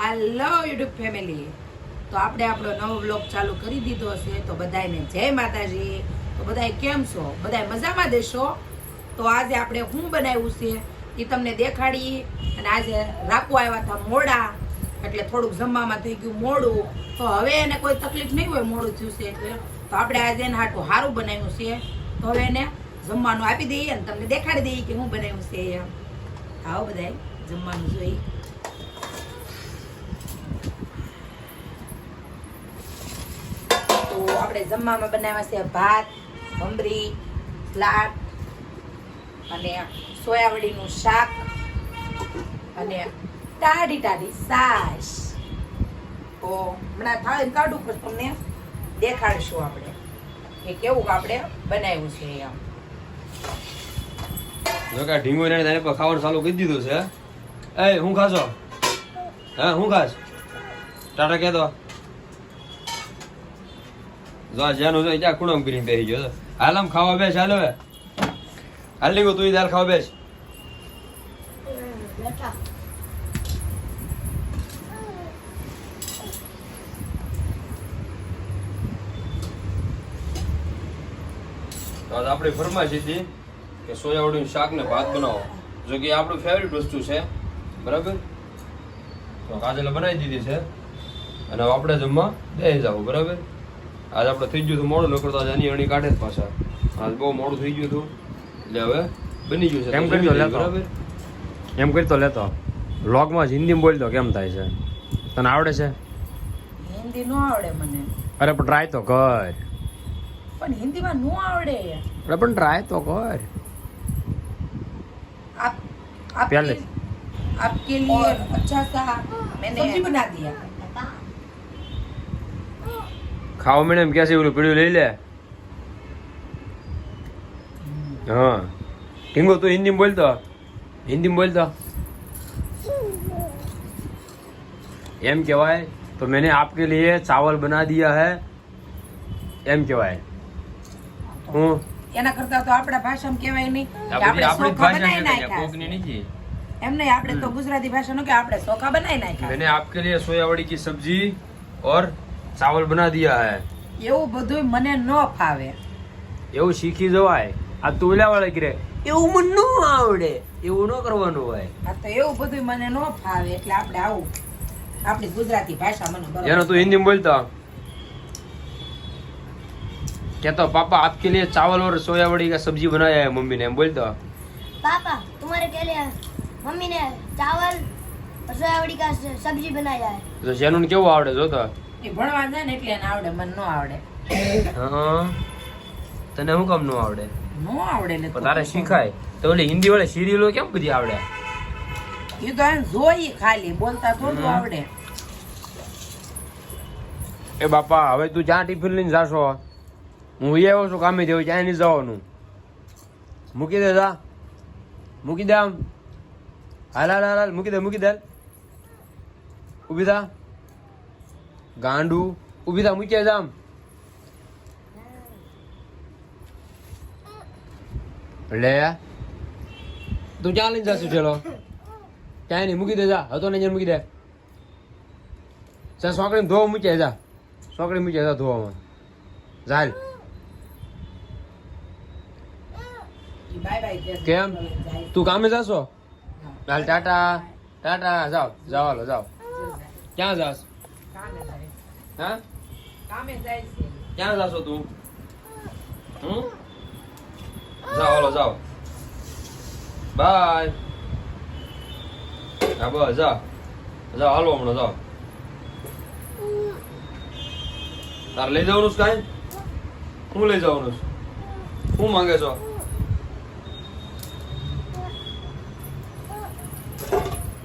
હાલો YouTube family તો આપણે આપણો નવો બ્લોગ ચાલુ કરી દીધો છે તો બધાને જય માતાજી. તો બધાય કેમ છો? બધાય મજામાં દેશો તો આજે આપણે શું બનાવ્યું છે એ તમને દેખાડી. અને આજે રાખવા આવ્યા હતા મોડા. એટલે થોડુંક જમવામાં થઈ ગયું મોડું. તો હવે એને કોઈ તકલીફ નહીં હોય મોડું થયું છે એટલે. તો આપણે આજે એને હાટું સારું બનાવ્યું છે. તો હવે એને જમવાનું આપી દઈએ અને તમને દેખાડી દઈએ કે શું બનાવ્યું છે એમ. આવો બધાય, જમવાનું જોઈ તો આપણે જમવામાં બનાવ્યા છે ભાત ભમરી લાટ અને સોયાવડીનું શાક અને ટાઢી ટાઢી સાસ. તો હમણાં થાળી કાઢું પર તમને દેખાડીશું આપણે કે કેવું આપણે બનાવ્યું છે એમ. જો કે ઢીંગો ને તારે પર ખાવાનું ચાલુ કરી દીધું છે. એ, હું ખાશો? હા, હું ખાશ. ટાટા કહેતો જો આ જ્યાંનું જો ત્યાં કુણમ કરીને બેસી ગયો. હાલ આમ ખાવા બેસ, હાલ હવે. હાલ નીકળો તું દાલ ખાવા બેસ. આપણી ફરમાઈશ હતી કે સોયાવડીનું શાક ને ભાત બનાવો. જો કે આપણું ફેવરિટ વસ્તુ છે. બરાબર? તો કાજલે બનાવી દીધી છે. અને આપણે જમવા દે જાવ બરાબર? આજ આપણે થઈ ગયું હતું મોડું નકર તો એની અણી કાઢે જ પાછા. આજ બહુ મોડું થઈ ગયું હતું. એટલે હવે બની ગયું છે. એમ કરી તો લેતો. એમ કરી તો લેતો. વ્લોગમાં જ હિન્દીમાં બોલતો કેમ થાય છે. તને આવડે છે? હિન્દી નો આવડે મને. અરે પણ ટ્રાય તો કર. પણ હિન્દીમાં નો આવડે. અરે પણ ટ્રાય તો કર. આપ પહેલે આપકે લીએ અચ્છા સા મેને સબ્જી બના દિયા. ખાવા મળે એમ ક્યાં છે ઓલું પીળું લઈ લે. હા. ઢીંગો તું હિન્દીમાં બોલતો હિન્દીમાં બોલતો એમ કહેવાય તો મેં આપકે લીએ ચાવલ બના દિયા હે. એમ કહેવાય. હું? એના કરતા તો આપણા ભાષામાં કહેવાય નહીં આપણે ચોખા બનાવી નાખ્યા. એમ નહીં આપણે તો ગુજરાતી ભાષા નો કે આપણે ચોખા બનાવી નાખ્યા. મેં આપકે લીએ સોયાવડી કી સબ્જી ઓર चावल बना दिया है એવું બધું મને ન ફાવે એવું શીખી જવાય આ તું ઓલા વાળા કરે એવું મને ન આવડે એવું ન કરવાનું હોય આ તો એવું બધું મને ન ફાવે એટલે આપણે આવું આપણી ગુજરાતી ભાષા મને બરોબર જેનો તું હિન્દી બોલતો कहता पापा आपके लिए चावल और सोयाबड़ी का सब्जी बनाया है मम्मी ने एम बोलतो पापा तुम्हारे के लिए मम्मी ने चावल और सोयाबड़ी का स- सब्जी बनाया है તો જેનું કેવું આવડે જો તો એ ભણવા જાય ને એટલે એને આવડે મને ન આવડે. તને શું કામ ન આવડે? ન આવડે એટલે તારે શીખાય. તો ઓલી હિન્દી વાળી સિરિયલો કેમ બધી આવડે? એ તો એમ જોઈ ખાલી બોલતા થોડું આવડે. એ બાપા હવે તું જ્યાં ટિફિન લઈને જાશો હું ઈ આવ્યો છું કામે જેવું ત્યાં નહીં જવાનું. મૂકી દે જા. મૂકી દે આમ. હાલ હાલ હાલ મૂકી દે મૂકી દે. ઊભી થા. ગાંડું ઊભી થા મૂકી જા આમ લે તું ક્યાં લઈને જાશું ચલો ક્યાંય નહીં મૂકી દે જા હતો ને અહીંયા મૂકી દે ચાલ સોકડી ધોવા મૂક્યા જા સોકડી મૂક્યા જા ધોવામાં ચાલ ઈ બાય બાય કે કેમ? જાય. તું કામે જાશો હા. હાલ ટાટા ટાટા જાઓ જાઓ હાલો જાઓ ક્યાં જાસ કામે જાય હા? કામે જાય છે. ક્યાં જાશો તું? હમ? જાઓ હાલો જાઓ. બાય. હા બસ જા. જા હાલો હમણાં જાઓ. તારે લઈ જવાનું કાંઈ? હું લઈ જવાનું શું માંગે છો?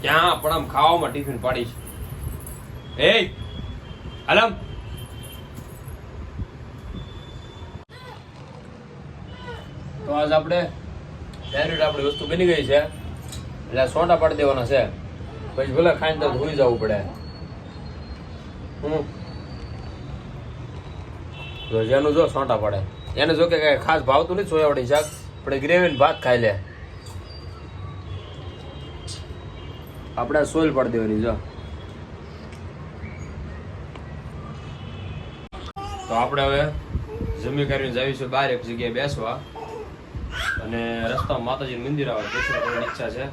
ક્યાં? પણ આમ ખાવામાં ટિફિન પાડીશ એ અલમ તો આજ આપણે ડાયરેક્ટ આપણી વસ્તુ બની ગઈ છે. એટલે સોટા પાડી દેવાના છે. પછી ભલે ખાઈને તો ધોઈ જવું પડે. જો જેનું જો સોટા પડે. એને જો કે કાંઈ ખાસ ભાવતું નથી સોયાવડી શાક આપણે ગ્રેવી ને ભાત ખાઈ લે. આપણે સોઈલ પાડી દેવાની, જો. તો આપણે હવે જમી કરીને જઈશું બહાર એક જગ્યાએ બેસવા. અને રસ્તામાં માતાજી મંદિર આવે દર્શન કરવાની ઈચ્છા છે.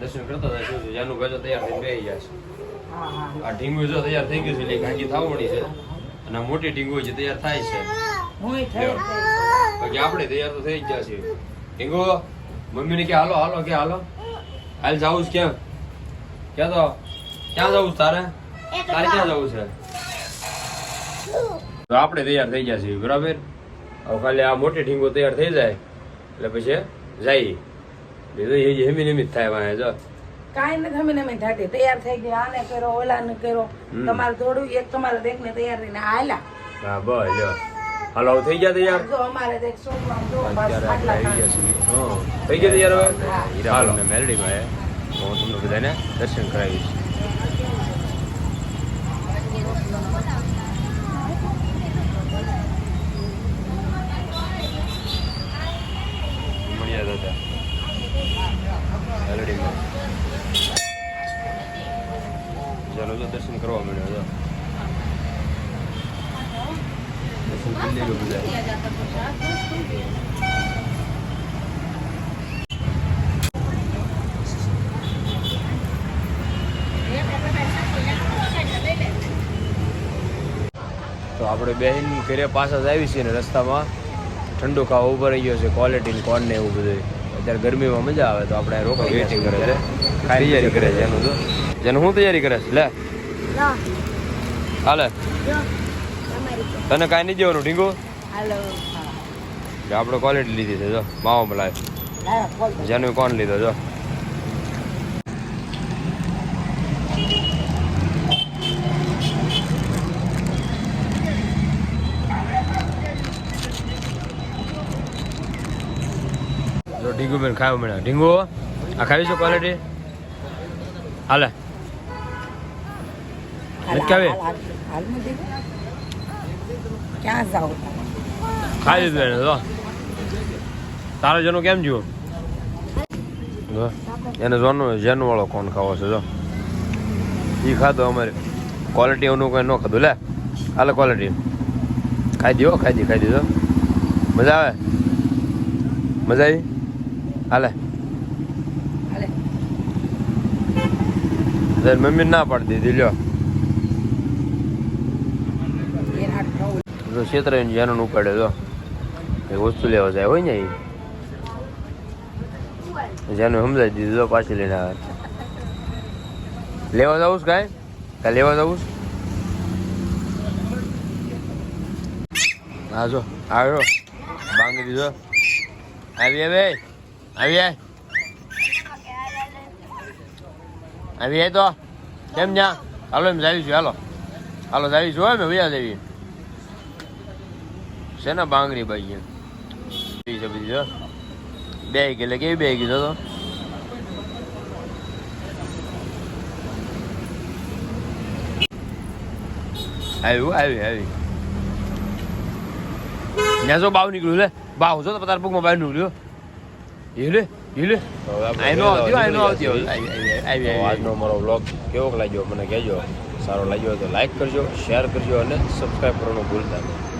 દર્શન કરતા જઈશું જેનું ગજો તૈયાર થઈને બેસી ગયા છે. આ ઢીંગું જો તૈયાર થઈ ગયું છે એટલે ઘાંકી થવાની છે. અને આ મોટી ઢીંગુ જે તૈયાર થાય છે. બાકી આપણે તૈયાર તો થઈ જ ગયા છીએ. ઢીંગુ મમ્મીને કે હાલો હાલો કે હાલો? હાલ જવું છે ક્યાં ક્યાં તો? ક્યાં જવું છે તારે? તારે ક્યાં જવું છે? તો આપણે તૈયાર થઈ જશે છીએ બરાબર? હવે ખાલી આ મોટી ઢીંગો તૈયાર થઈ જાય એટલે પછી જઈએ બીજું એ હેમી નિમિત થાય વાંહે જો. કાંઈ નથી અમે અમે થાતી. તૈયાર થઈ ગયા આને કર્યો ઓલાને કર્યો. તમારે થોડું એક તમારે દેખને તૈયાર રહીને આયલા હા બસ લ્યો હાલો થઈ ગયા તૈયાર? જો અમારે દેખ સોમવાર જો બસ આટલા. થઈ ગયા તૈયાર હવે? હા. હીરાલાલ ને મેલડીમાં હે. તો હું તમને બધાને દર્શન કરાવીશ. મેલડીમાં ચાલો દર્શન કરવા મળ્યો દર્શન કરી લેજો બધા તો આપણે બહેન ઘરે પાછા જ આવી છીએ ને રસ્તામાં ઠંડુ ખાવા ઊભો રહી ગયો છે ક્વોલિટી કોણ ને એવું બધું. અત્યારે ગરમીમાં મજા આવે તો આપણે રોકાઈ વેટિંગ કરે છે. તૈયારી કરે છે એનું તો. જેનું શું તૈયારી કરે છે લે. હાલે. તને કાંઈ નહીં જવાનું ઢીંગુ? હાલો. આપણે ક્વોલિટી લીધી છે જો. માવો મલાય જેનું કોણ લીધો જો. જો ઢીંગુ બેન ખાવા મળ્યા. ઢીંગુ આ ખાવી છે ક્વોલિટી હાલે. નથી જાવ ખાઈ લીધું જો તારે જેનું કેમ જોયું જો એને જોનું જેનું વાળો કોણ ખાવો છે જો. એ ખાધો અમારે. ક્વોલિટી એનું કંઈ ન ખાધું લે. હાલે ક્વોલિટી ખાઈ દીધો ખાઈ દી ખાઈ દીધો મજા આવે? મજા આવી? હાલે. તારી મમ્મી ના પાડી દીધી લ્યો. તો ક્ષેત્ર જેનું ઉપાડે જો. એ વસ્તુ લેવા જાય હોય ને એ. જેનું સમજાવી દીધું તો પાછી લઈને આવે. લેવા જવું છે કાંઈ? કાંઈ લેવા જવું છે? હા જો આવ્યો. બાંગી દીધો આવી આવે. આવી આય આવી આય તો? કેમ ન્યા? હાલો એમ જાવીશું હાલો. હાલો જાવીશું હોય મેં વૈયા દેવી. છે ને બાંગરી ભાઈ છે? બધી, જો. બે એટલે કેવી બે ગયો તો? આવ્યું આવ્યું આવ્યું ત્યાં જો બાવ નીકળ્યું, લે. બાવ, જો તો તાર પગમાં બાવ નીકળ્યું લે આઈનો આવતી આઈનો આવતી આવી આવી આવી આજનો મારો વ્લોગ કેવો લાગ્યો મને કહેજો સારો લાગ્યો તો લાઈક કરજો શેર કરજો અને સબસ્ક્રાઈબ કરવાનું ભૂલતા નહીં